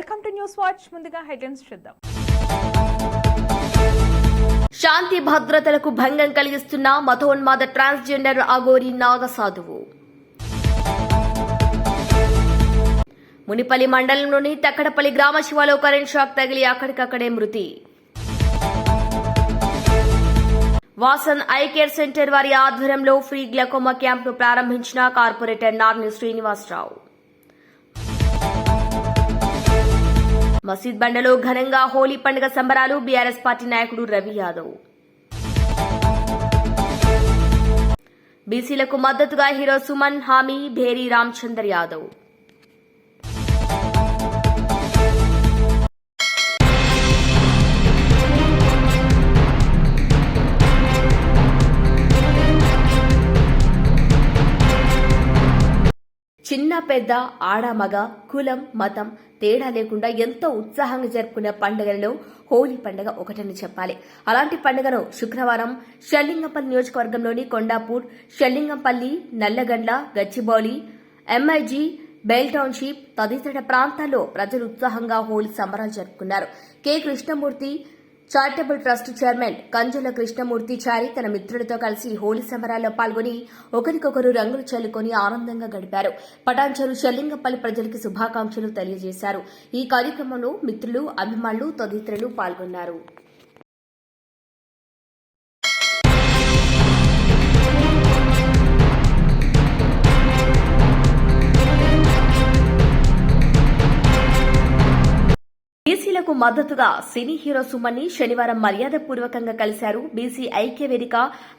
Welcome to news watch. ముందుగా headlines చూద్దాం. శాంతి భద్రతలకు భంగం కలిగిస్తున్న మతోన్మాద ట్రాన్స్జెండర్ అగోరి నాగసాధువు. మునిపల్లి మండలంలోని తక్కడపల్లి గ్రామ శివాలో కరెంట్ షాక్ తగిలి అక్కడికక్కడే మృతి. వాసన్ ఐ కేర్ సెంటర్ వారి ఆధ్వర్యంలో ఫ్రీ గ్లకోమా క్యాంపును ప్రారంభించిన కార్పొరేటర్ నార్ని శ్రీనివాసరావు. మసీద్ బండలో ఘనంగా హోలీ పండుగ సంబరాలు బీఆర్ఎస్ పార్టీ నాయకుడు రవి యాదవ్. బీసీలకు మద్దతుగా హీరో సుమన్ హామీ భేరీ రామచందర్ యాదవ్. చిన్న పెద్ద ఆడ మగ కులం మతం తేడా లేకుండా ఎంతో ఉత్సాహంగా జరుపుకునే పండుగలలో హోలీ పండుగ ఒకటని చెప్పాలి. అలాంటి పండుగను శుక్రవారం షల్లింగంపల్లి నియోజకవర్గంలోని Kondapur Serilingampally Nallagandla Gachibowli MIG bell township తదితర ప్రాంతాల్లో ప్రజలు ఉత్సాహంగా హోలీ సంబరాలు జరుపుకున్నారు. K. Krishnamurthy charitable trust chairman Kanjula Krishnamurthy Chari తన మిత్రులతో కలిసి హోలీ సంబరాల్లో పాల్గొని ఒకరికొకరు రంగులు చల్లుకొని ఆనందంగా గడిపారు. పటాన్చరు షల్లింగపల్లి ప్రజలకు శుభాకాంక్షలు తెలియజేశారు. ఈ కార్యక్రమంలో మిత్రులు అభిమానులు తదితరులు పాల్గొన్నారు. బీసీలకు మద్దతుగా సినీ హీరో సుమన్ని శనివారం మర్యాదపూర్వకంగా కలిశారు. బీసీ ఐక్య వేదిక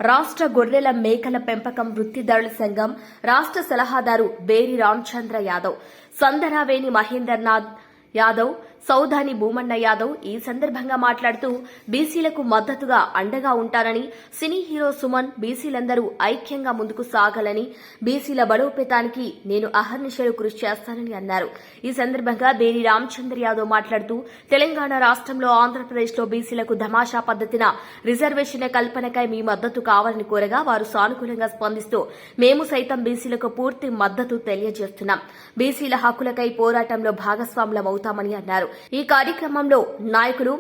రాష్ట్ర గొర్రెల మేకల పెంపకం వృత్తిదారుల సంఘం రాష్ట్ర సలహాదారు బేరి రామచంద్ర యాదవ్ సందరావేణి మహేందర్నాథ్ యాదవ్ సౌధాని భూమన్న యాదవ్ ఈ సందర్భంగా మాట్లాడుతూ బీసీలకు మద్దతుగా అండగా ఉంటానని సినీ హీరో సుమన్ బీసీలందరూ ఐక్యంగా ముందుకు సాగాలని బీసీల బలోపేతానికి నేను అహర్నిశలు కృషి చేస్తానని అన్నారు. ఈ సందర్భంగా బేరి రామచంద్ర యాదవ్ మాట్లాడుతూ తెలంగాణ రాష్ట్రంలో ఆంధ్రప్రదేశ్లో బీసీలకు ధమాషా పద్దతిన రిజర్వేషన్ల కల్పనకై మీ మద్దతు కావాలని కోరగా వారు సానుకూలంగా స్పందిస్తూ మేము సైతం బీసీలకు పూర్తి మద్దతు తెలియజేస్తున్నాం. బీసీల హక్కులకై పోరాటంలో భాగస్వాములమవుతామని అన్నారు. ఈ కార్యక్రమంలో నాయకులు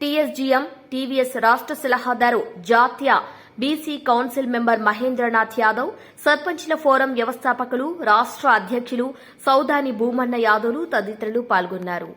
టీఎస్జీఎం టీవీఎస్ రాష్ట్ర సలహాదారు జాతీయ BC council member Mahendranath Yadav సర్పంచ్ల ఫోరం వ్యవస్థాపకులు రాష్ట్ర అధ్యక్షులు సౌదాని భూమన్న యాదవ్లు తదితరులు పాల్గొన్నారు.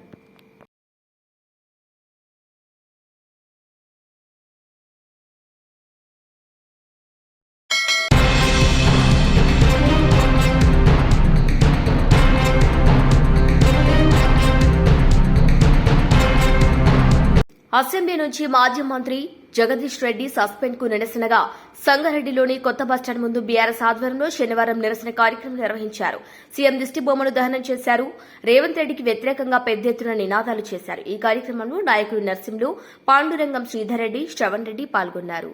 అసెంబ్లీ నుంచి మాజీ మంత్రి జగదీష్ రెడ్డి సస్పెండ్కు నిరసనగా సంగారెడ్డిలోని కొత్త బస్టాండ్ ముందు బీఆర్ఎస్ ఆధ్వర్యంలో శనివారం నిరసన కార్యక్రమం నిర్వహించారు. సీఎం దిష్టి బొమ్మను దహనం చేశారు. రేవంత్ రెడ్డికి వ్యతిరేకంగా పెద్ద ఎత్తున నినాదాలు చేశారు. ఈ కార్యక్రమంలో నాయకులు నర్సింలు పాండురంగం శ్రీధర్ రెడ్డి శ్రవణ్ రెడ్డి పాల్గొన్నారు.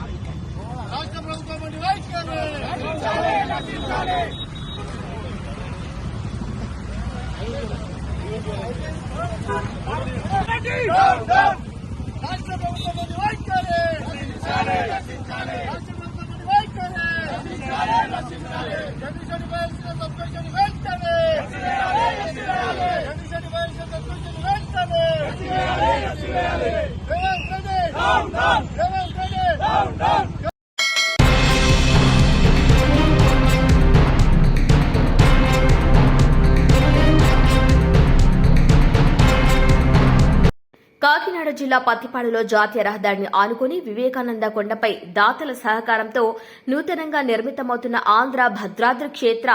రాష్ట్ర ప్రభుత్వం అండి వైఖరి రాష్ట్ర ప్రభుత్వం అండి వైఖరి రాష్ట్ర ప్రభుత్వం వైఖరి. జిల్లా పత్తిపాడులో జాతీయ రహదారిని ఆనుకుని వివేకానంద కొండపై దాతల సహకారంతో నూతనంగా నిర్మితమవుతున్న ఆంధ్ర భద్రాద్రి క్షేత్ర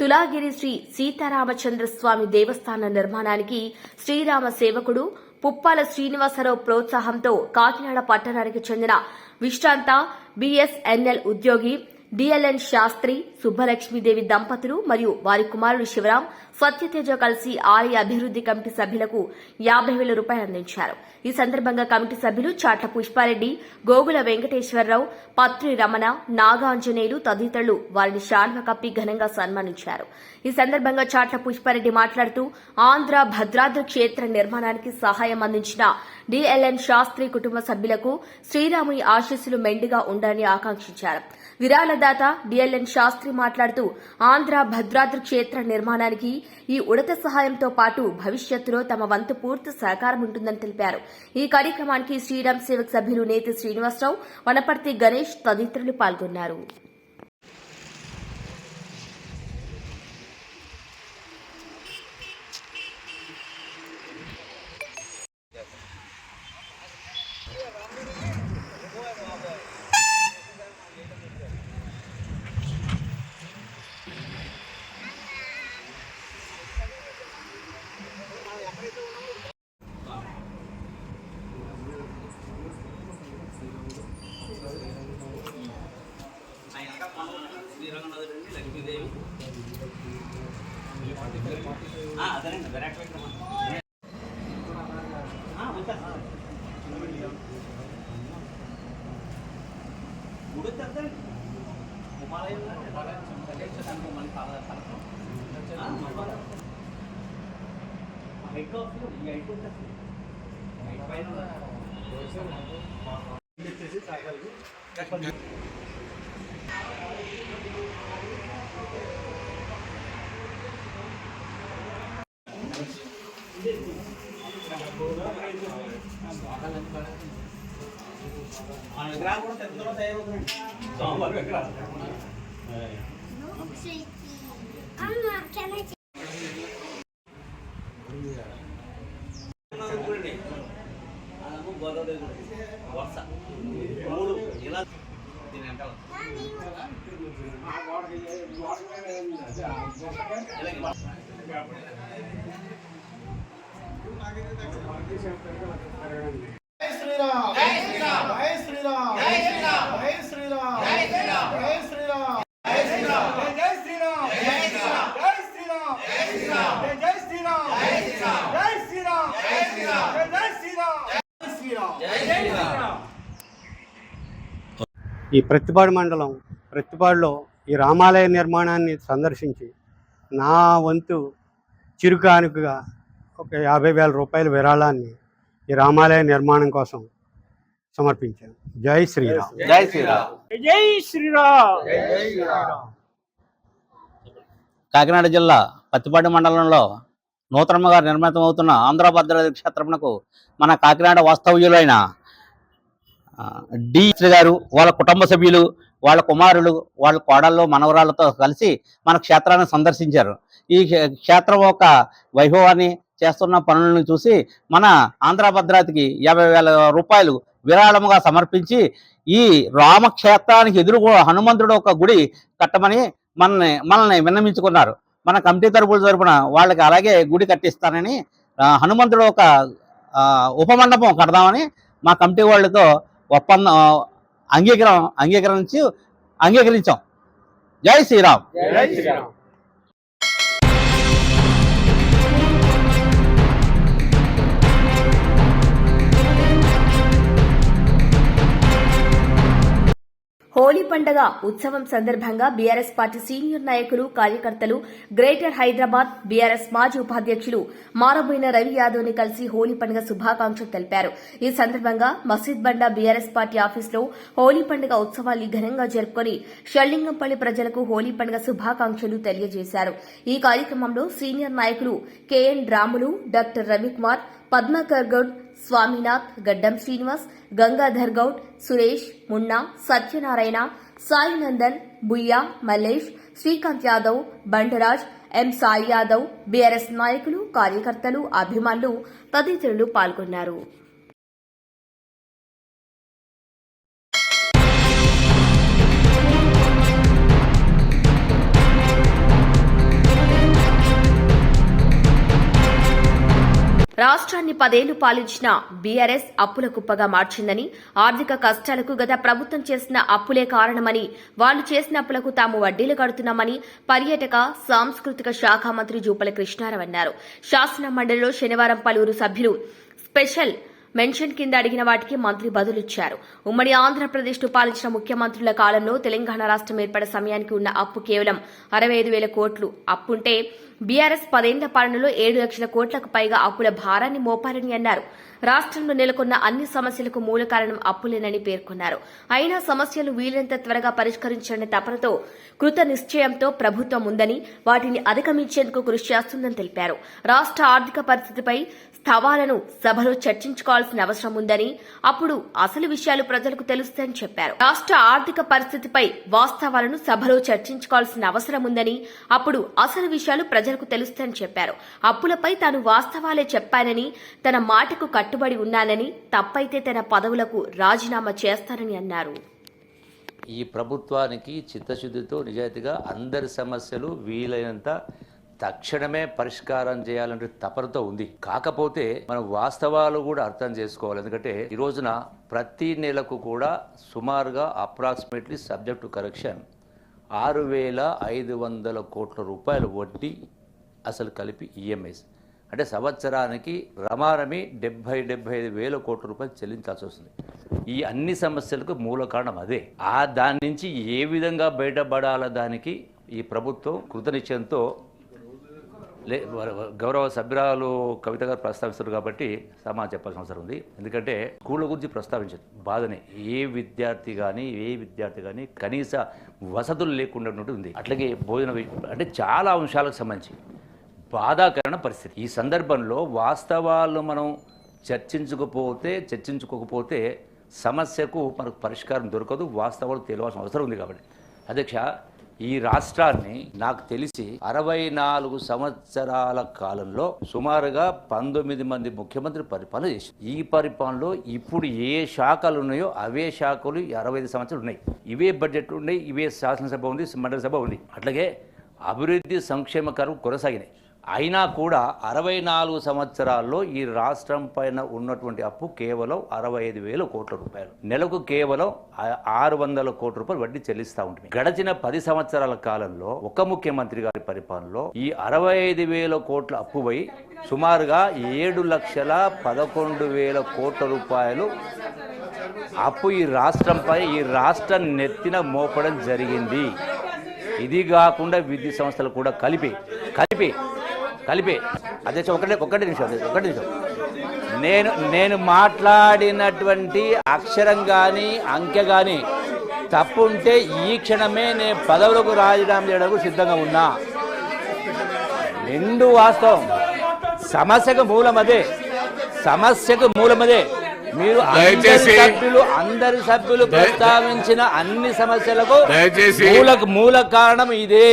తులాగిరి శ్రీ సీతారామచంద్ర స్వామి దేవస్థాన నిర్మాణానికి శ్రీరామ సేవకుడు పుప్పాల శ్రీనివాసరావు ప్రోత్సాహంతో కాకినాడ పట్టణానికి చెందిన విశ్రాంత బీఎస్ఎన్ఎల్ ఉద్యోగి డిఎల్ఎన్ శాస్త్రి సుబ్బలక్ష్మీదేవి దంపతులు మరియు వారి కుమారుడు శివరాం సత్యతేజ కలిసి ఆలయ అభివృద్ది కమిటీ సభ్యులకు యాభై వేల రూపాయలు అందించారు. ఈ సందర్భంగా కమిటీ సభ్యులు చాట్ల పుష్పారెడ్డి గోగుల వెంకటేశ్వరరావు పత్రి రమణ నాగాంజనేయులు తదితరులు వారిని శాల్వ కప్పి ఘనంగా సన్మానించారు. ఈ సందర్భంగా చాట్ల పుష్పారెడ్డి మాట్లాడుతూ ఆంధ్ర భద్రాద్రి క్షేత్ర నిర్మాణానికి సహాయం అందించిన డిఎల్ఎన్ శాస్త్రి కుటుంబ సభ్యులకు శ్రీరాముని ఆశీస్సులు మెండుగా ఉండాలని ఆకాంక్షించారు. విరాళదాత డిఎల్ఎన్ శాస్త్రి మాట్లాడుతూ ఆంధ్ర భద్రాద్రి క్షేత్ర నిర్మాణానికి ఈ ఉడత సహాయంతో పాటు భవిష్యత్తులో తమ వంతు పూర్తి సహకారం ఉంటుందని తెలిపారు. ఈ కార్యక్రమానికి శ్రీరామ్ సేవక్ సభ్యులు నేతి శ్రీనివాసరావు వనపర్తి గణేష్ తదితరులు పాల్గొన్నారు. అదేనండి వెరైటీ పెట్టుకోమా తాగాలి మన విగ్రహాలు కూడా పెద్దలో తయారవుతున్నాయి విగ్రహాలు గోదావరి వరుస మూడు ఇలా దీని వెనకాల ఇలాగే. ఈ ప్రతిపాడు మండలం ప్రతిపాడులో ఈ రామాలయ నిర్మాణాన్ని సందర్శించి నా వంతు చిరుకానుకగా ఒక యాభై వేల రూపాయల విరాళాన్ని ఈ రామాలయ నిర్మాణం కోసం సమర్పించాను. జై శ్రీరామ్. జై శ్రీరామ్. జై శ్రీరామ్. కాకినాడ జిల్లా పత్తిపాటి మండలంలో నూతనంగా నిర్మితమవుతున్న ఆంధ్ర భద్రాద్రి క్షేత్రమునకు మన కాకినాడ వాస్తవ్యులైన డి గారు వాళ్ళ కుటుంబ సభ్యులు వాళ్ళ కుమారులు వాళ్ళ కోడళ్ళు మనవరాళ్ళతో కలిసి మన క్షేత్రాన్ని సందర్శించారు. ఈ క్షేత్రం యొక్క వైభవాన్ని చేస్తున్న పనులను చూసి మన ఆంధ్ర భద్రాతికి యాభై వేల రూపాయలు విరాళముగా సమర్పించి ఈ రామక్షేత్రానికి ఎదురు హనుమంతుడు ఒక గుడి కట్టమని మనల్ని మనల్ని విన్నమించుకున్నారు మన కమిటీ తరపుల తరపున వాళ్ళకి అలాగే గుడి కట్టిస్తానని హనుమంతుడు ఒక ఉపమండపం కడదామని మా కమిటీ వాళ్ళతో ఒప్పందం ఆ, అంగీకారం అంగీకరించి అంగీకరించాం. జై శ్రీరామ్. జై శ్రీరామ్. హోలీ పండగ ఉత్సవం సందర్భంగా బీఆర్ఎస్ పార్టీ సీనియర్ నాయకులు కార్యకర్తలు గ్రేటర్ హైదరాబాద్ బీఆర్ఎస్ మాజీ ఉపాధ్యక్షులు మారబోయిన రవి యాదవ్ని కలిసి హోలీ పండుగ శుభాకాంక్షలు తెలిపారు. ఈ సందర్భంగా మసీద్ బండ బీఆర్ఎస్ పార్టీ ఆఫీసులో హోలీ పండుగ ఉత్సవాన్ని ఘనంగా జరుపుకొని షల్లింగంపల్లి ప్రజలకు హోలీ పండుగ శుభాకాంక్షలు తెలియజేశారు. ఈ కార్యక్రమంలో సీనియర్ నాయకులు K N Ramulu doctor Ravikumar Padmakar Goud Swaminath Gaddam Srinivas Gangadhar Goud Suresh Munna Satyanarayana Sainandan Buyya Mallesh Srikanth Yadav Bandaraj M Sai Yadav BRS నాయకులు కార్యకర్తలు అభిమానులు తదితరులు పాల్గొన్నారు. రాష్ట్రాన్ని పదేళ్ళు పాలించిన బీఆర్ఎస్ అప్పుల కుప్పగా మార్చిందని ఆర్థిక కష్టాలకు గత ప్రభుత్వం చేసిన అప్పులే కారణమని వాళ్ళు చేసిన అప్పులకు తాము వడ్డీలు కడుతున్నామని పర్యాటక సాంస్కృతిక శాఖ మంత్రి జూపల కృష్ణారావు అన్నారు. శాసన మండలిలో శనివారం పలువురు సభ్యులు స్పెషల్ మెన్షన్ కింద అడిగిన వాటికి మంత్రి బదులిచ్చారు. ఉమ్మడి ఆంధ్రప్రదేశ్ను పాలించిన ముఖ్యమంత్రుల కాలంలో తెలంగాణ రాష్ట్రం ఏర్పడే సమయానికి ఉన్న అప్పు కేవలం అరవై ఐదు వేల కోట్లు. అప్పుంటే బీఆర్ఎస్ పదేళ్ళ పాలనలో ఏడు లక్షల కోట్లకు పైగా అప్పుల భారాన్ని మోపారని అన్నారు. రాష్ట్రంలో నెలకొన్న అన్ని సమస్యలకు మూల కారణం అప్పులేనని పేర్కొన్నారు. అయినా సమస్యలు వీలైనంత త్వరగా పరిష్కరించాలనే తపనతో కృత నిశ్చయంతో ప్రభుత్వం ఉందని వాటిని అధిగమించేందుకు కృషి చేస్తుందని తెలిపారు. రాష్ట్ర ఆర్థిక పరిస్థితిపై స్థవాలను సభలో చర్చించుకోవాల్సిన అవసరం ఉందని అప్పుడు అసలు విషయాలు ప్రజలకు తెలుస్తాయని చెప్పారు. రాష్ట్ర ఆర్థిక పరిస్థితిపై వాస్తవాలను సభలో చర్చించుకోవాల్సిన అవసరం ఉందని అప్పుడు అసలు విషయాలు ప్రజలకు తెలుస్తాయని చెప్పారు. అప్పులపై తాను వాస్తవాలే చెప్పానని తన మాటకు కట్టుబడి ఉన్నానని తప్పైతే తన పదవులకు రాజీనామా చేస్తానని అన్నారు. ఈ ప్రభుత్వానికి చిత్తశుద్ధితో నిజాయితీగా అందరి సమస్యలు వీలైనంత తక్షణమే పరిష్కారం చేయాలంటే తపనతో ఉంది. కాకపోతే మనం వాస్తవాలు కూడా అర్థం చేసుకోవాలి. ఎందుకంటే ఈ రోజున ప్రతి నెలకు కూడా సుమారుగా అప్రాక్సిమేట్లీ సబ్జెక్ట్ కరెక్షన్ ఆరు వేల ఐదు వందల కోట్ల రూపాయల వడ్డీ అసలు కలిపి ఈఎంఐస్ అంటే సంవత్సరానికి రమారమి డెబ్బై డెబ్బై ఐదు వేల కోట్ల రూపాయలు చెల్లించాల్సి వస్తుంది. ఈ అన్ని సమస్యలకు మూల కారణం అదే. ఆ దాని నుంచి ఏ విధంగా బయటపడాల దానికి ఈ ప్రభుత్వం కృతనిశ్చయంతో లే గౌరవ సభ్యురాలు కవిత గారు ప్రస్తావిస్తారు కాబట్టి సమాధానం చెప్పాల్సిన అవసరం ఉంది. ఎందుకంటే స్కూళ్ళ గురించి ప్రస్తావించారు బాధనే. ఏ విద్యార్థి కానీ ఏ విద్యార్థి కానీ కనీస వసతులు లేకుండా ఉన్నట్టు ఉంది. అట్లాగే భోజన అంటే చాలా అంశాలకు సంబంధించి బాధాకరణ పరిస్థితి. ఈ సందర్భంలో వాస్తవాలు మనం చర్చించకపోతే చర్చించుకోకపోతే సమస్యకు మనకు పరిష్కారం దొరకదు. వాస్తవాలు తెలియాల్సిన అవసరం ఉంది కాబట్టి. అధ్యక్ష ఈ రాష్ట్రాన్ని నాకు తెలిసి అరవై నాలుగు సంవత్సరాల కాలంలో సుమారుగా పంతొమ్మిది మంది ముఖ్యమంత్రి పరిపాలన చేసి ఈ పరిపాలనలో ఇప్పుడు ఏ శాఖలు ఉన్నాయో అవే శాఖలు అరవై ఐదు సంవత్సరాలు ఉన్నాయి. ఇవే బడ్జెట్ ఉన్నాయి ఇవే శాసనసభ ఉంది మండలి సభ ఉంది. అట్లాగే అభివృద్ధి సంక్షేమ కరువు కొనసాగినాయి. అయినా కూడా అరవై నాలుగు సంవత్సరాల్లో ఈ రాష్ట్రం పైన ఉన్నటువంటి అప్పు కేవలం అరవై ఐదు వేల కోట్ల రూపాయలు. నెలకు కేవలం ఆరు వందల కోట్ల రూపాయలు వడ్డీ చెల్లిస్తూ ఉంటుంది గడిచిన పది సంవత్సరాల కాలంలో ఒక ముఖ్యమంత్రి గారి పరిపాలనలో ఈ అరవై ఐదు వేల కోట్ల అప్పుపై సుమారుగా ఏడు లక్షల పదకొండు వేల కోట్ల రూపాయలు అప్పు ఈ రాష్ట్రంపై ఈ రాష్ట్రం నెత్తిన మోపడం జరిగింది. ఇది కాకుండా విద్యుత్ సంస్థలు కూడా కలిపి కలిపి కలిపి. అధ్యక్ష ఒకటే ఒకటి నిమిషం ఒకటి నిమిషం. నేను నేను మాట్లాడినటువంటి అక్షరం కానీ అంకె కానీ తప్పు ఉంటే ఈ క్షణమే నేను పదవులకు రాజీనామా చేయడానికి సిద్ధంగా ఉన్నా. రెండు వాస్తవం. సమస్యకు మూలం అదే సమస్యకు మూలం అదే మీరు సభ్యులు అందరి సభ్యులు ప్రస్తావించిన అన్ని సమస్యలకు మూలకు మూల కారణం ఇదే.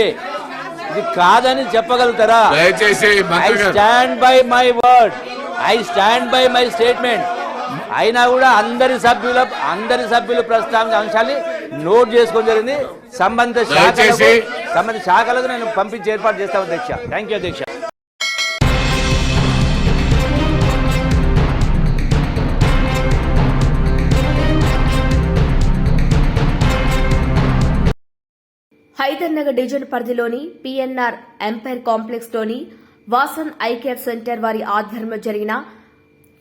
ఇది కాదని చెప్పగలుగుతారా? దయచేసి I stand by my word I stand by my statement అయినా కూడా అందరి సభ్యుల అందరి సభ్యులు ప్రస్తావించిన అంశాన్ని నోట్ చేసుకోవడం జరిగింది. సంబంధిత దయచేసి- సంబంధిత శాఖలకు నేను పంపించి ఏర్పాటు చేస్తాను అధ్యక్ష. థ్యాంక్ యూ అధ్యక్ష. హైదర్నగర్ డివిజన్ పరిధిలోని పిఎన్ఆర్ ఎంపైర్ కాంప్లెక్స్లోని వాసన్ ఐ కేర్ సెంటర్ వారి ఆధ్వర్యంలో జరిగిన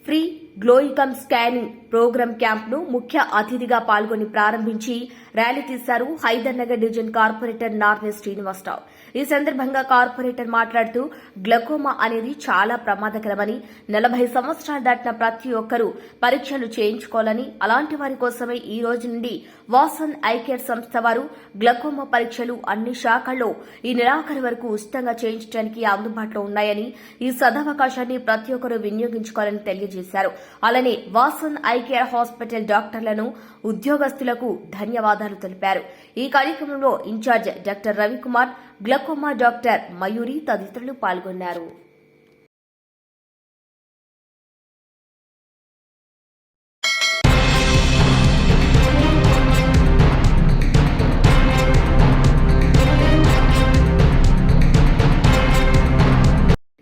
ఫ్రీ గ్లోయికమ్ స్కానింగ్ ప్రోగ్రామ్ క్యాంప్ను ముఖ్య అతిథిగా పాల్గొని ప్రారంభించి ర్యాలీ తీశారు హైదర్నగర్ డివిజన్ కార్పొరేటర్ నార్నే శ్రీనివాసరావు. ఈ సందర్భంగా కార్పొరేటర్ మాట్లాడుతూ గ్లకోమా అనేది చాలా ప్రమాదకరమని నలభై సంవత్సరాలు దాటిన ప్రతి ఒక్కరూ పరీక్షలు చేయించుకోవాలని అలాంటి వారి కోసమే ఈ రోజు నుండి వాసన్ ఐ కేర్ సంస్థ వారు గ్లకోమా పరీక్షలు అన్ని శాఖల్లో ఈ నెలాఖరు వరకు ఉచితంగా చేయించడానికి అందుబాటులో ఉన్నాయని ఈ సదవకాశాన్ని ప్రతి ఒక్కరూ వినియోగించుకోవాలని తెలియజేశారు. అలానే వాసన్ ఐ కేర్ హాస్పిటల్ డాక్టర్లను ఉద్యోగస్తులకు ధన్యవాదాలు తెలిపారు. ఈ కార్యక్రమంలో incharge doctor Ravikumar glaucoma doctor Mayuri తదితరులు పాల్గొన్నారు.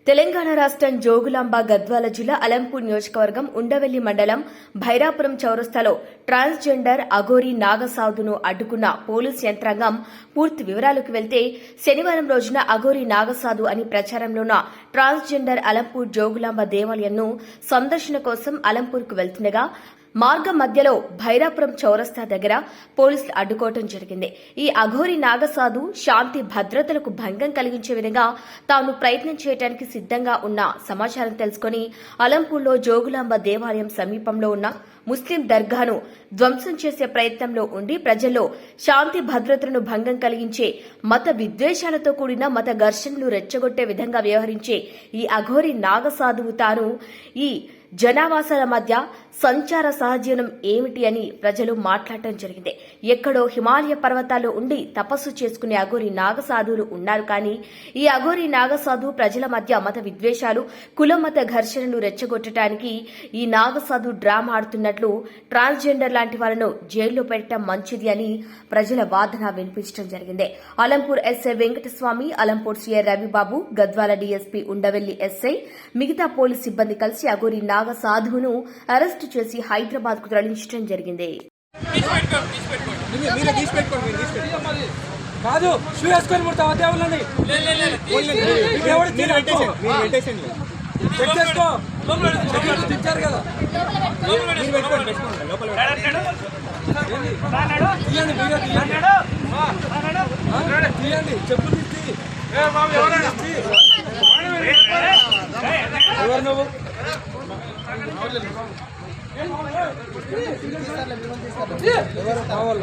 తెలంగాణ రాష్ట్రం జోగులాంబ గద్వాల జిల్లా అలంపూర్ నియోజకవర్గం ఉండవెల్లి మండలం భైరాపురం చౌరస్తాలో ట్రాన్స్జెండర్ అఘోరి నాగసాధును అడ్డుకున్న పోలీస్ యంత్రాంగం పూర్తి వివరాలకు వెళ్తే శనివారం రోజున అఘోరి నాగసాధు అని ప్రచారంలోన ట్రాన్స్జెండర్ అలంపూర్ జోగులాంబ దేవాలయంను సందర్శన కోసం అలంపూర్కు వెళ్తుండగా మార్గం మధ్యలో భైరాపురం చౌరస్తా దగ్గర పోలీసులు అడ్డుకోవటం జరిగింది. ఈ అఘోరి నాగసాధు శాంతి భద్రతలకు భంగం కలిగించే విధంగా తాను ప్రయత్నం చేయడానికి సిద్ధంగా ఉన్న సమాచారం తెలుసుకుని అలంపూర్లో జోగులాంబ దేవాలయం సమీపంలో ఉన్న ముస్లిం దర్గాను ధ్వంసం చేసే ప్రయత్నంలో ఉండి ప్రజల్లో శాంతి భద్రతలను భంగం కలిగించే మత విద్వేషాలతో కూడిన మత ఘర్షణలు రెచ్చగొట్టే విధంగా వ్యవహరించే ఈ అఘోరి నాగసాధువు తాను ఈ జనావాసాల మధ్య సంచార సహజీవనం ఏమిటి అని ప్రజలు మాట్లాడటం జరిగింది. ఎక్కడో హిమాలయ పర్వతాల్లో ఉండి తపస్సు చేసుకునే అఘోరి నాగసాధువులు ఉన్నారు కానీ ఈ అఘోరి నాగసాధు ప్రజల మధ్య మత విద్వేషాలు కులమత ఘర్షణలు రెచ్చగొట్టడానికి ఈ నాగసాధు డ్రామా ఆడుతున్నట్లు ట్రాన్స్జెండర్ లాంటి వాళ్ళను జైల్లో పెట్టడం మంచిది అని ప్రజల వాదన వినిపించడం జరిగింది. Alampur SI Venkataswamy Alampur CI Ravibabu Gadwal DSP Undavalli SI మిగతా పోలీస్ సిబ్బంది కలిసి అఘోరి నాగసాధువును అరెస్ట్ చేసి హైదరాబాద్కు తరలించడం జరిగింది కాదు షూ వేసుకొని ముడతావా ఎవడు చెక్ చేసుకో తెచ్చారు కదా తీయండి తీయండి తీసి ఎవరు నువ్వు ఎవరు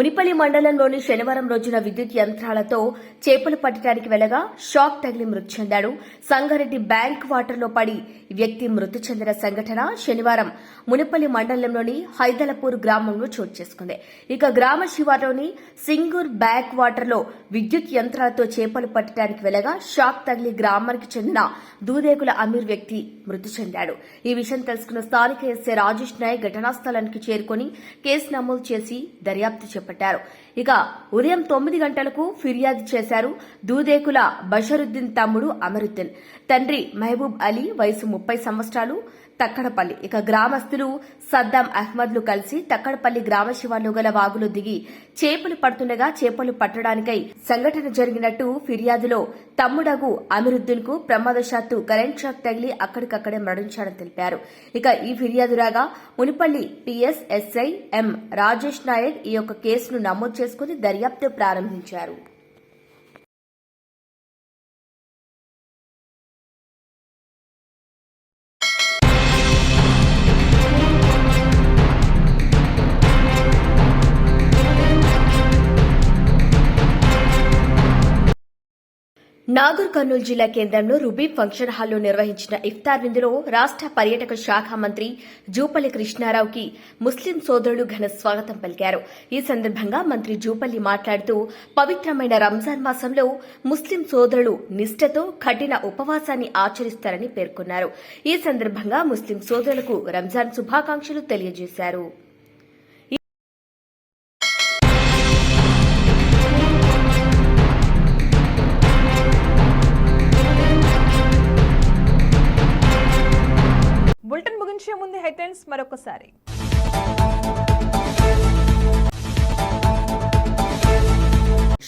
మునిపల్లి మండలంలోని శనివారం రోజున విద్యుత్ యంత్రాలతో చేపలు పట్టడానికి వెళ్ళగా షాక్ తగిలి మృతి చెందాడు. సంగారెడ్డి బ్యాంక్ వాటర్లో పడి వ్యక్తి మృతి చెందిన సంఘటన శనివారం మునిపల్లి మండలంలోని హైదలపూర్ గ్రామంలో చోటు చేసుకుంది. ఇక గ్రామ శివార్లోని సింగూర్ బ్యాక్ వాటర్లో విద్యుత్ యంత్రాలతో చేపలు పట్టడానికి వెళ్ళగా షాక్ తగిలి గ్రామానికి చెందిన దూదేకుల అమీర్ వ్యక్తి మృతి చెందాడు. ఈ విషయం తెలుసుకున్న స్థానిక ఎస్ఏ రాజేష్ నాయక్ ఘటనా స్థలానికి చేరుకుని కేసు నమోదు చేసి దర్యాప్తు చేపట్టారు. ఇక ఉదయం తొమ్మిది గంటలకు ఫిర్యాదు చేశారు దూదేకుల బషరుద్దీన్ తమ్ముడు అమరుద్దీన్. తండ్రి మహబూబ్ అలీ వయసు ముప్పై సంవత్సరాలు తక్కడపల్లి. ఇక గ్రామస్తులు సద్దాం అహ్మద్లు కలిసి తక్కడపల్లి గ్రామ శివార్లో గల వాగులో దిగి చేపలు పడుతుండగా చేపలు పట్టడానికై సంఘటన జరిగినట్టు ఫిర్యాదులో తమ్ముడగు అమిరుద్దీన్కు ప్రమాదశాత్తు కరెంట్ షాక్ తగిలి అక్కడికక్కడే మరణించాడని తెలిపారు. ఇక ఈ ఫిర్యాదు రాగా Munipalli PS SI M Rajesh Nayak ఈ యొక్క కేసును నమోదు చేసుకుని దర్యాప్తు ప్రారంభించారు. నాగర్ కర్నూలు జిల్లా కేంద్రంలో రుబీ ఫంక్షన్ హాల్లో నిర్వహించిన ఇఫ్తార్ విందులో రాష్ట పర్యాటక శాఖ మంత్రి జూపల్లి కృష్ణారావుకి ముస్లిం సోదరులు ఘన స్వాగతం పలికారు. ఈ సందర్భంగా మంత్రి జూపల్లి మాట్లాడుతూ పవిత్రమైన రంజాన్ మాసంలో ముస్లిం సోదరులు నిష్ఠతో కఠిన ఉపవాసాన్ని ఆచరిస్తారని పేర్కొన్నారు. ఈ సందర్భంగా ముస్లిం సోదరులకు రంజాన్ శుభాకాంక్షలు తెలియజేశారు. మరొకసారి.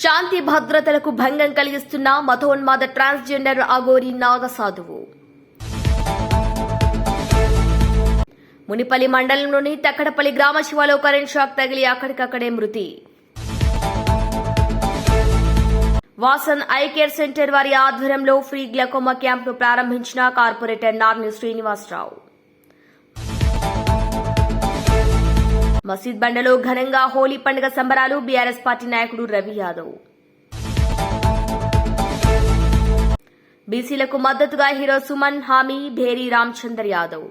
శాంతి భద్రతలకు భంగం కలిగిస్తున్న మతోన్మాద ట్రాన్స్జెండర్ అగోరి నాగసాధువు. మునిపల్లి మండలంలోని తక్కడపల్లి గ్రామ శివాలో కరెంట్ షాక్ తగిలి అక్కడికక్కడే మృతి. వాసన్ ఐ కేర్ సెంటర్ వారి ఆధ్వర్యంలో ఫ్రీ గ్లకోమా క్యాంప్ను ప్రారంభించిన కార్పొరేటర్ నార్ని శ్రీనివాసరావు. మసీద్ బండలో ఘనంగా హోలీ పండుగ సంబరాలు బీఆర్ఎస్ పార్టీ నాయకుడు రవి యాదవ్. బీసీలకు మద్దతుగా హీరో సుమన్ హామీ భేరీ రామచందర్ యాదవ్.